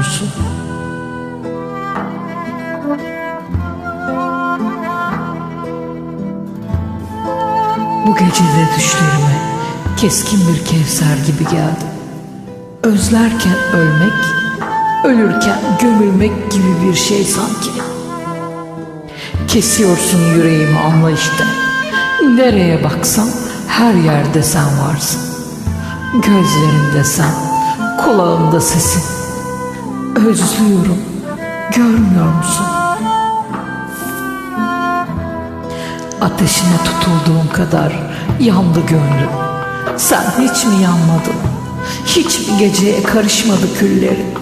musun? Bu gece de düşlerime keskin bir kevser gibi geldi. Özlerken ölmek, ölürken gömülmek gibi bir şey sanki. Kesiyorsun yüreğimi anla işte. Nereye baksam her yerde sen varsın. Gözlerimde sen, kulağımda sesin. Özlüyorum, görmüyor musun? Ateşine tutulduğum kadar yandı gönlüm. Sen hiç mi yanmadın? Hiç mi geceye karışmadı küllerin?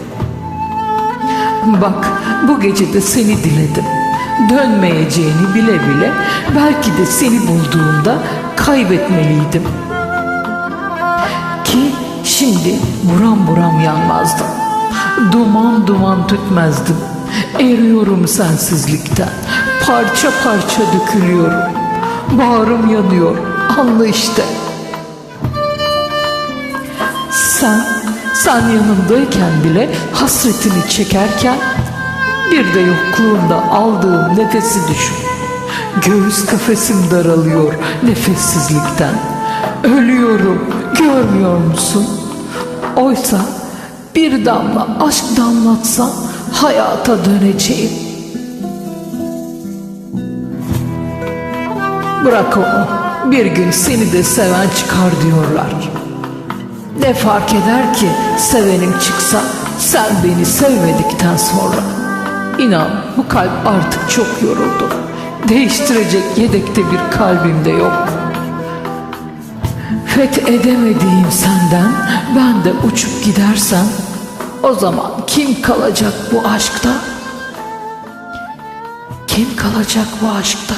Bak bu gece de seni diledim. Dönmeyeceğini bile bile belki de seni bulduğumda kaybetmeliydim. Ki şimdi buram buram yanmazdım. Duman duman tütmezdim. Eriyorum sensizlikten. Parça parça dökülüyorum. Bağrım yanıyor. Anla işte. Sen, sen yanımdayken bile hasretini çekerken bir de yokluğunda aldığım nefesi düşün. Göğüs kafesim daralıyor nefessizlikten. Ölüyorum, görmüyor musun? Oysa bir damla aşk damlatsa hayata döneceğim. Bırak onu. Bir gün seni de seven çıkar diyorlar. Ne fark eder ki sevenim çıksa sen beni sevmedikten sonra. İnan bu kalp artık çok yoruldu. Değiştirecek yedekte bir kalbim de yok. Feth edemediğim senden ben de uçup gidersem o zaman kim kalacak bu aşkta? Kim kalacak bu aşkta?